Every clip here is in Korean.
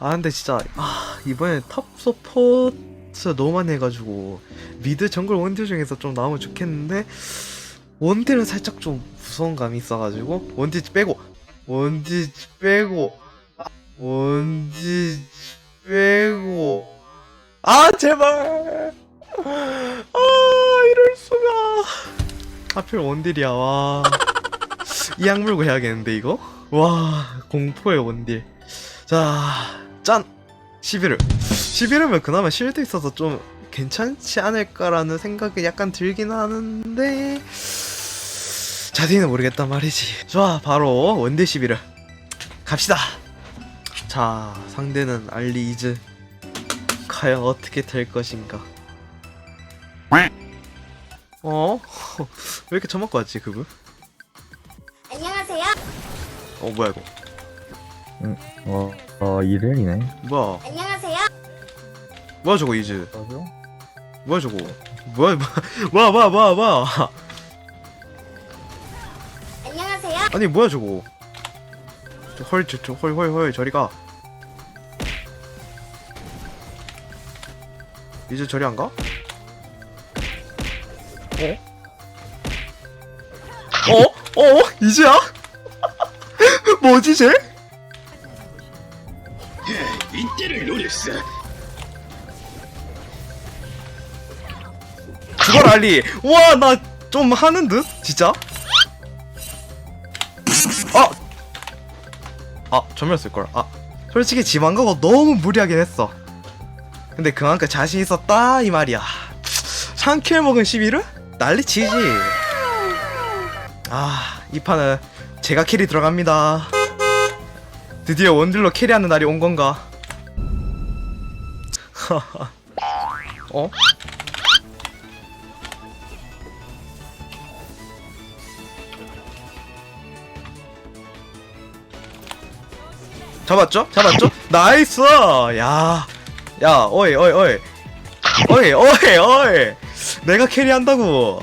아 근데 진짜 아 이번에 탑 서포트 너무 많이 해가지고 미드 정글 원딜 중에서 좀 나오면 좋겠는데 원딜은 살짝 좀 무서운 감이 있어가지고 원딜 빼고 원딜 빼고 원딜 빼고. 아 제발! 아 이럴 수가. 하필 원딜이야 와 이 악 물고 해야겠는데 이거? 와 공포의 원딜. 자 짠! 11을. 11이면 그나마 실드 있어서 좀 괜찮지 않을까라는 생각이 약간 들긴 하는데 자세히는 모르겠단 말이지. 좋아 바로 원딜 11을. 갑시다. 자 상대는 알리 이즈. 과연 어떻게 될 것인가? 어? 왜 이렇게 처먹고 왔지 그분? 안녕하세요. 어 뭐야 이거? 어, 어, 이름이네. 뭐야 안녕하세요. 뭐야 저거 이즈 맞아? 뭐야 저거 뭐야 뭐야 뭐야 뭐야 뭐야 안녕하세요. 아니 뭐야 저거 헐헐헐헐헐 저리 가 이제 저리 안 가? 어? 어? 어? 이제야? 뭐지 쟤? 죽어라 알리 와 나 좀 하는 듯? 진짜? 아! 아 전멸 쓸걸 아 솔직히 지만가고 너무 무리하긴 했어 근데 그만큼 자신 있었다 이 말이야 3킬 먹은 11을? 난리치지 아 이 판은 제가 캐리 들어갑니다 드디어 원딜로 캐리하는 날이 온 건가 어? 잡았죠? 잡았죠? 나이스! 야, 야, 어이, 어이, 어이. 어이, 어이, 어이. 내가 캐리한다고.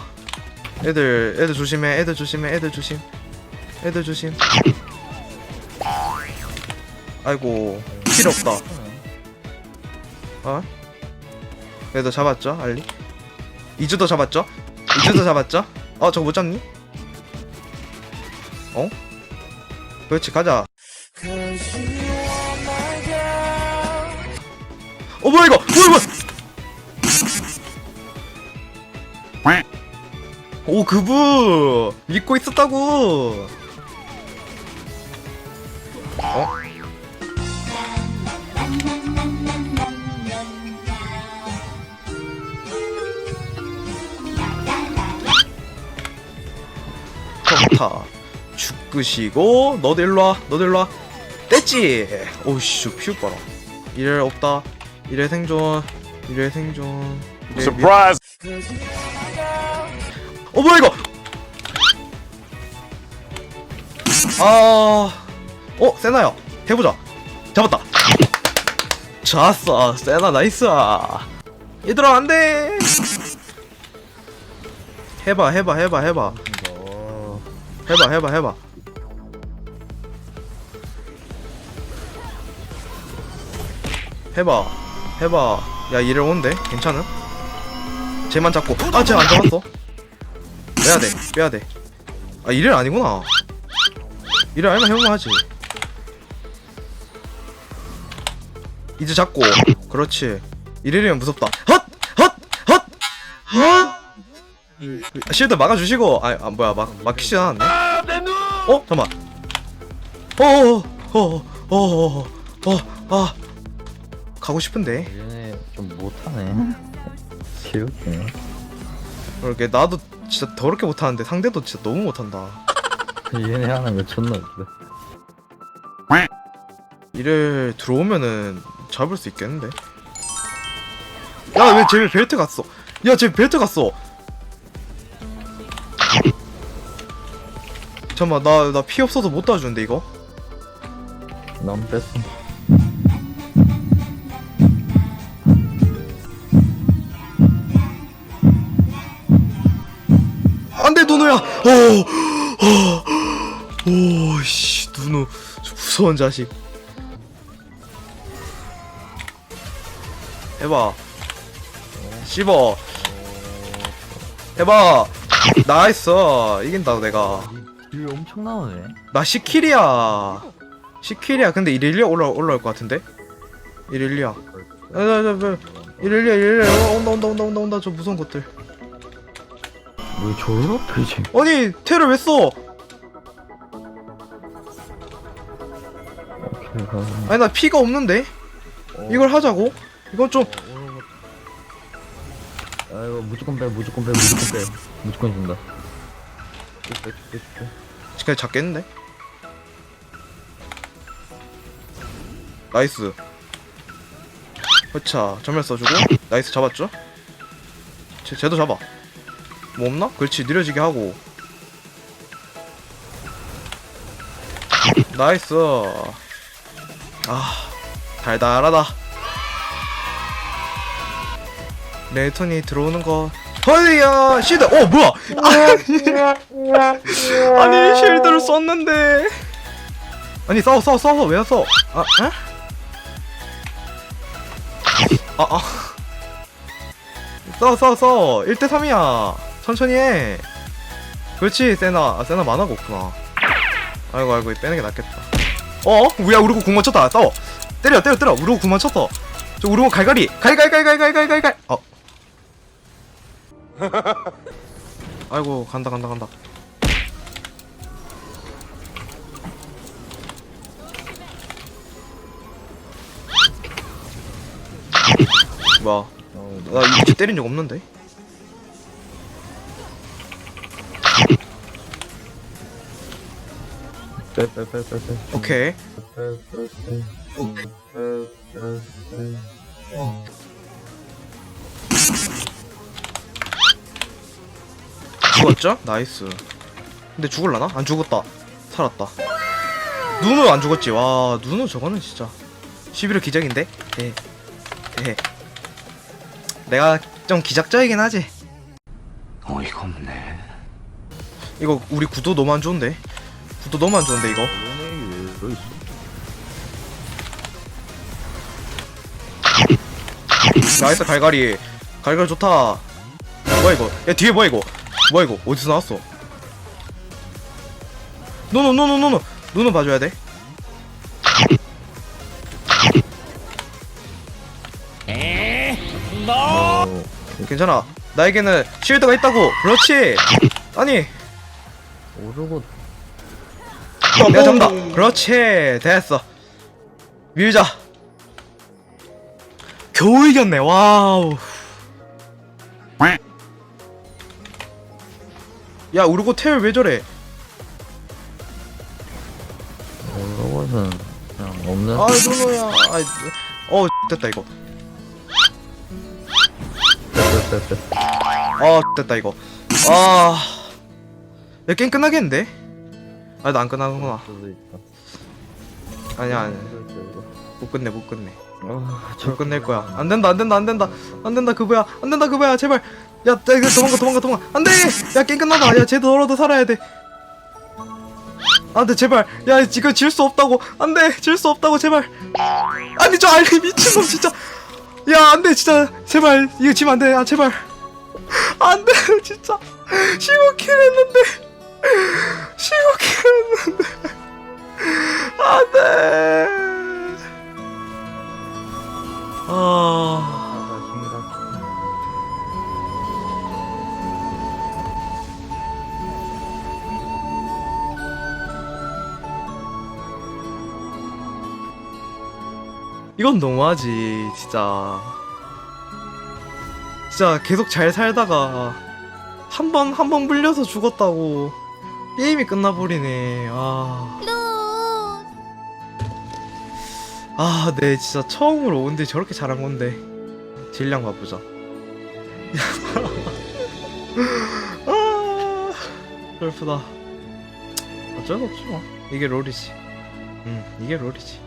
애들, 애들 조심해, 애들 조심해, 애들 조심. 애들 조심. 아이고, 필요 없다. 어? 그래도 잡았죠, 알리? 이주도 잡았죠? 이주도 잡았죠? 어, 저거 못 잡니? 어? 그렇지, 가자. 어 뭐야 이거 뭐야 뭐야 오 그부 믿고 있었다고 어? 좋다. 죽으시고 너도 일로와 너도 일로와. 뗐지? 오씨 퓨 봐라. 이래 없다. 이래 생존 이래 생존! 미... 어 뭐야 이거? 아... 어 세나야. 해보자. 잡았다. 좋았어. 세나 나이스. 얘들아 안돼. 해봐 해봐 해봐 해봐. 어, 해봐 해봐 해봐. 해봐 해봐. 야 이래 오는데 괜찮음? 쟤만 잡고. 아쟤 안 잡았어. 빼야돼 빼야돼. 아 이래 아니구나. 이래 알면 해보면 하지. 이제 잡고. 그렇지. 이래면 무섭다. 헛헛헛헛 실드 막아주시고. 아, 아 뭐야 막 막히지 않았네. 어? 잠만. 어어어어어어아 가고 싶은데. 얘네 좀 못하네. 개웃기네. 그러게 나도 진짜 더럽게 못하는데 상대도 진짜 너무 못한다. 얘네 하는 거 존나 웃겨. 이래 들어오면은 잡을 수 있겠는데? 야왜 쟤 벨트 갔어? 야쟤 벨트 갔어 잠깐만 나 나 피 없어서 못 도와주는데 이거? 난 뺐어. 안돼 누누야! 오오씨 누누 저 무서운 자식. 해봐. 씹어. 해봐. 나이스. 이긴다 내가 딜 엄청 나오네. 나 시킬이야 시킬이야 근데 이릴리아 올라 올라올 것 같은데? 이릴리아. 이릴리아 이릴리아. 어, 온다 온다 온다 온다 온다. 저 무서운 것들. 왜 저러 패지 아니 테를 왜 써? 아니 나 피가 없는데? 이걸 하자고? 이건 좀 아 이거 무조건 빼 무조건 빼 무조건 빼. 무조건 준다 빼, 빼. 그냥 잡겠는데? 나이스 그차 전멸 써주고 나이스 잡았죠? 쟤, 쟤도 잡아 뭐 없나? 그렇지 느려지게 하고 나이스 아 달달하다 레이턴이 들어오는 거 허이야 시드. 어 뭐야? 아니 쉴드를 썼는데. 아니 싸워 싸워 싸워. 왜 싸워? 아 에? 아 아. 싸워 싸워 싸워. 1대3이야. 천천히 해. 그렇지 세나. 아 세나 만화가 없구나. 아이고 아이고 빼는 게 낫겠다. 어? 우야 우르고 궁만 쳤다. 싸워. 때려 때려 때려. 우르고 궁만 쳤어. 저 우르고 갈갈이. 갈갈갈갈갈갈갈갈. 어 아이고 간다 간다 간다 뭐야 어, 나 이거 때린 적 없는데. 오케이 빼. 죽었죠? 나이스 근데 죽을라나? 안 죽었다 살았다 누누 안 죽었지 와 누누 저거는 진짜 11호 기적인데? 예. 예. 내가 좀 기적적이긴 하지 어이가 없네. 이거 우리 구도 너무 안 좋은데 구도 너무 안 좋은데 이거? 나이스 갈갈이 갈갈 좋다 뭐야 이거 야 뒤에 뭐야 이거 뭐야 이거? 어디서 나왔어? 노노 노노 노노. 노노 봐줘야 돼. 어, 괜찮아. 나에게는 쉴드가 있다고. 그렇지. 아니. 오르고. 내가 잡는다. 그렇지. 됐어. 밀자. 겨우 이겼네. 와우 야 우르고 텔왜 저래? 오르고는 그냥 없는 아 노노야. 아, 어 됐다 이거. 아 됐다 이거. 아. 야, 게임 끝나겠는데? 아 나 안 끝나는구나. 아니야 아니야. 못 끝내 못 끝내. 아, 저 끝낼 거야. 안 된다 안 된다 안 된다. 안 된다 그거야. 안 된다 그거야. 제발 야나 이거 도망가 도망가 도망가. 안돼! 야 게임 끝나다 야 쟤도 너라도 살아야 돼. 안돼 제발. 야 이거 질 수 없다고. 안돼! 질 수 없다고 제발. 아니 저 알리 미친놈 진짜. 야 안돼 진짜. 제발. 이거 지면 안돼. 아 제발. 안돼 진짜. 15킬 했는데. 15킬 했는데. 안돼. 아 이건 너무하지 진짜 진짜 계속 잘 살다가 한 번 한번 물려서 죽었다고 게임이 끝나버리네 아. 아, 네, 진짜 처음으로 온데 저렇게 잘한 건데. 질량 봐보자. 아, 슬프다. 어쩔 수 없지 뭐. 이게 롤이지. 응, 이게 롤이지.